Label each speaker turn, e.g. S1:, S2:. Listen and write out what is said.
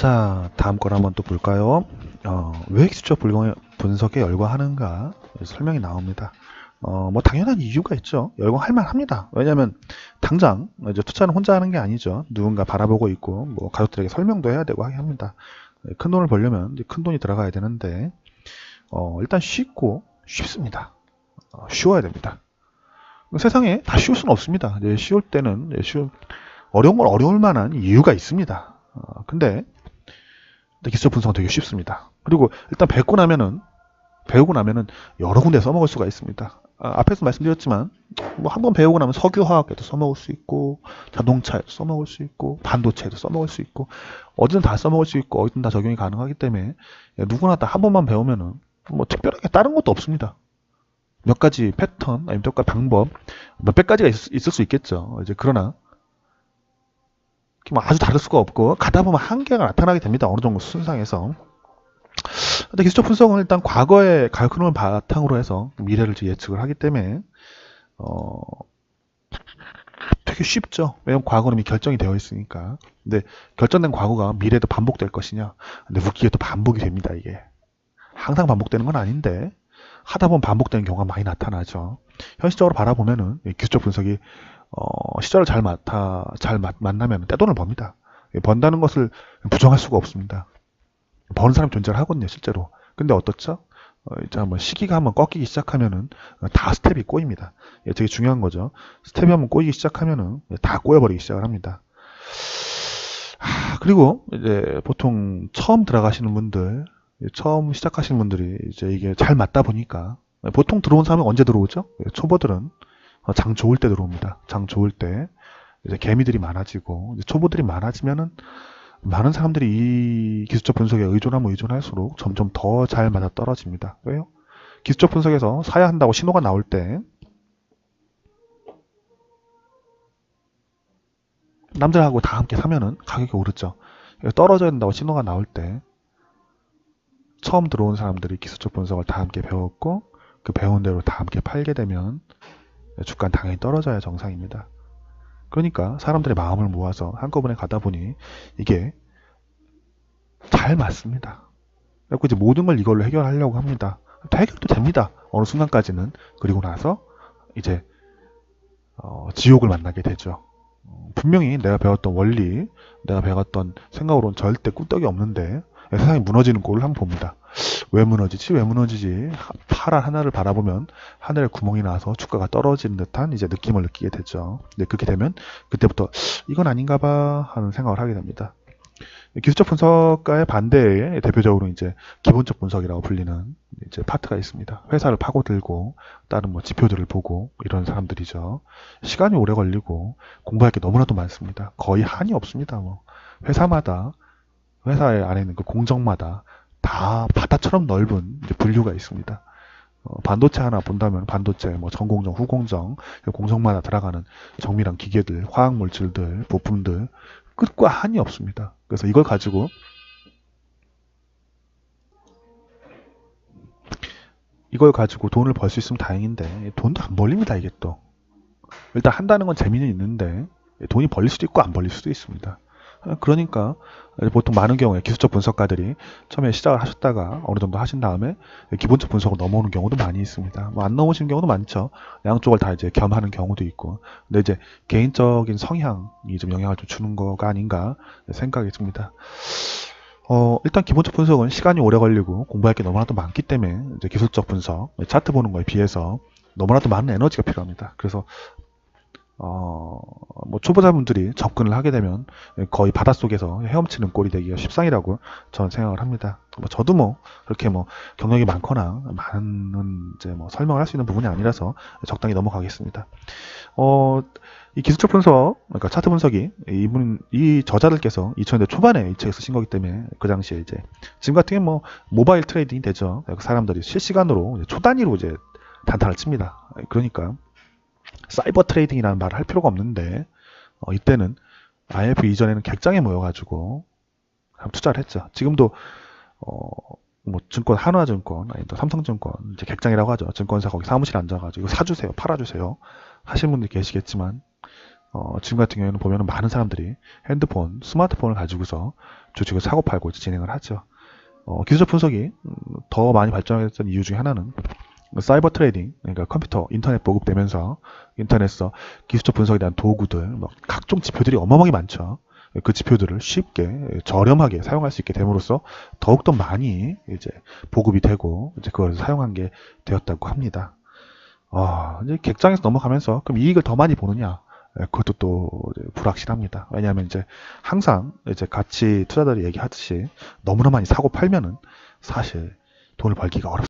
S1: 자, 다음 걸 한번 또 볼까요? 어, 왜 기술적 분석에 열광하는가 설명이 나옵니다. 어, 뭐 당연한 이유가 있죠. 열광할 만합니다. 왜냐하면 당장 이제 투자는 혼자 하는 게 아니죠. 누군가 바라보고 있고 뭐 가족들에게 설명도 해야 되고 하게 합니다. 네, 큰 돈을 벌려면 큰 돈이 들어가야 되는데 어, 일단 쉽고 쉽습니다. 어, 쉬워야 됩니다. 세상에 다 쉬울 수는 없습니다. 쉬울 때는 쉬운 어려운 건 어려울 만한 이유가 있습니다. 어, 근데 기술 분석은 되게 쉽습니다. 그리고 일단 배우고 나면은 배우고 나면은 여러 군데 써먹을 수가 있습니다. 아, 앞에서 말씀드렸지만 뭐 한 번 배우고 나면 석유화학에도 써먹을 수 있고 자동차에도 써먹을 수 있고 반도체에도 써먹을 수 있고 어디든 다 써먹을 수 있고 어디든 다 적용이 가능하기 때문에 누구나 다 한 번만 배우면은 뭐 특별하게 다른 것도 없습니다. 몇 가지 패턴 아니면 몇 가지 방법 몇백 가지가 있, 있을 수 있겠죠. 이제 그러나 뭐 아주 다를 수가 없고 가다 보면 한계가 나타나게 됩니다. 어느 정도 순상에서. 근데 기술적 분석은 일단 과거의 가르침을 바탕으로 해서 미래를 예측을 하기 때문에 어 되게 쉽죠. 왜냐면 과거는 이미 결정이 되어 있으니까. 근데 결정된 과거가 미래에도 반복될 것이냐? 근데 웃기게 또 반복이 됩니다. 이게 항상 반복되는 건 아닌데 하다 보면 반복되는 경우가 많이 나타나죠. 현실적으로 바라보면은 이 기술적 분석이 어, 시절을 잘 맡아 잘 마- 만나면 떼돈을 법니다. 예, 번다는 것을 부정할 수가 없습니다. 버는 사람 존재를 하거든요, 실제로. 근데 어떻죠? 어, 이제 한번 시기가 한번 꺾이기 시작하면은 어, 다 스텝이 꼬입니다. 예, 되게 중요한 거죠. 스텝이 한번 꼬이기 시작하면은 예, 다 꼬여버리기 시작을 합니다. 하, 그리고 이제 보통 처음 들어가시는 분들, 예, 처음 시작하시는 분들이 이제 이게 잘 맞다 보니까 예, 보통 들어온 사람은 언제 들어오죠? 예, 초보들은 어, 장 좋을 때 들어옵니다. 장 좋을 때 이제 개미들이 많아지고 이제 초보들이 많아지면은 많은 사람들이 이 기술적 분석에 의존하면 의존할수록 점점 더 잘 맞아 떨어집니다. 왜요? 기술적 분석에서 사야 한다고 신호가 나올 때 남들하고 다 함께 사면은 가격이 오르죠. 떨어져야 된다고 신호가 나올 때 처음 들어온 사람들이 기술적 분석을 다 함께 배웠고 그 배운 대로 다 함께 팔게 되면 주가는 당연히 떨어져야 정상입니다. 그러니까 사람들의 마음을 모아서 한꺼번에 가다 보니 이게 잘 맞습니다. 그리고 이제 모든 걸 이걸로 해결하려고 합니다. 다 해결도 됩니다. 어느 순간까지는. 그리고 나서 이제 어, 지옥을 만나게 되죠. 어, 분명히 내가 배웠던 원리, 내가 배웠던 생각으로는 절대 꿀떡이 없는데 세상이 무너지는 꼴을 한번 봅니다. 왜 무너지지? 왜 무너지지? 파란 하늘을 바라보면 하늘에 구멍이 나서 주가가 떨어지는 듯한 이제 느낌을 느끼게 되죠. 근데 그렇게 되면 그때부터 이건 아닌가 봐 하는 생각을 하게 됩니다. 기술적 분석과의 반대에 대표적으로 이제 기본적 분석이라고 불리는 이제 파트가 있습니다. 회사를 파고들고 다른 뭐 지표들을 보고 이런 사람들이죠. 시간이 오래 걸리고 공부할 게 너무나도 많습니다. 거의 한이 없습니다. 뭐 회사마다 회사 안에 있는 그 공정마다 다 바다처럼 넓은 분류가 있습니다. 어, 반도체 하나 본다면 반도체, 뭐 전공정, 후공정, 공정마다 들어가는 정밀한 기계들, 화학 물질들, 부품들 끝과 한이 없습니다. 그래서 이걸 가지고 이걸 가지고 돈을 벌 수 있으면 다행인데 돈도 안 벌립니다 이게 또 일단 한다는 건 재미는 있는데 돈이 벌릴 수도 있고 안 벌릴 수도 있습니다. 그러니까 보통 많은 경우에 기술적 분석가들이 처음에 시작을 하셨다가 어느 정도 하신 다음에 기본적 분석을 넘어오는 경우도 많이 있습니다. 뭐 안 넘어오시는 경우도 많죠. 양쪽을 다 이제 겸하는 경우도 있고. 근데 이제 개인적인 성향이 좀 영향을 좀 주는 거가 아닌가 생각이 듭니다. 어, 일단 기본적 분석은 시간이 오래 걸리고 공부할 게 너무나도 많기 때문에 이제 기술적 분석, 차트 보는 거에 비해서 너무나도 많은 에너지가 필요합니다. 그래서 어, 뭐 초보자분들이 접근을 하게 되면 거의 바닷속에서 헤엄치는 꼴이 되기가 십상이라고 저는 생각을 합니다. 뭐 저도 뭐 그렇게 뭐 경력이 많거나 많은 이제 뭐 설명을 할 수 있는 부분이 아니라서 적당히 넘어가겠습니다. 어, 이 기술적 분석, 그러니까 차트 분석이 이분 이 저자들께서 2000년대 초반에 이 책을 쓰신 거기 때문에 그 당시에 이제 지금 같은 경우 뭐 모바일 트레이딩이 되죠. 그러니까 사람들이 실시간으로 이제 초 단위로 이제 단타를 칩니다. 그러니까 사이버 트레이딩이라는 말을 할 필요가 없는데 어, 이때는 IMF 이전에는 객장에 모여가지고 투자를 했죠. 지금도 어, 뭐 증권 한화증권 아니 또 삼성증권 이제 객장이라고 하죠. 증권사 거기 사무실 앉아가지고 사주세요, 팔아주세요 하시는 분들 계시겠지만 어, 지금 같은 경우에는 보면 많은 사람들이 핸드폰, 스마트폰을 가지고서 주식을 사고 팔고 진행을 하죠. 어, 기술적 분석이 음, 더 많이 발전했던 이유 중에 하나는 사이버 트레이딩, 그러니까 컴퓨터, 인터넷 보급되면서 인터넷에서 기술적 분석에 대한 도구들, 뭐 각종 지표들이 어마어마하게 많죠. 그 지표들을 쉽게 저렴하게 사용할 수 있게 됨으로써 더욱더 많이 이제 보급이 되고 이제 그걸 사용한 게 되었다고 합니다. 아, 이제 객장에서 넘어가면서 그럼 이익을 더 많이 보느냐? 예, 그것도 또 불확실합니다. 왜냐하면 이제 항상 이제 같이 투자자들이 얘기하듯이 너무나 많이 사고 팔면은 사실 돈을 벌기가 어렵습니다.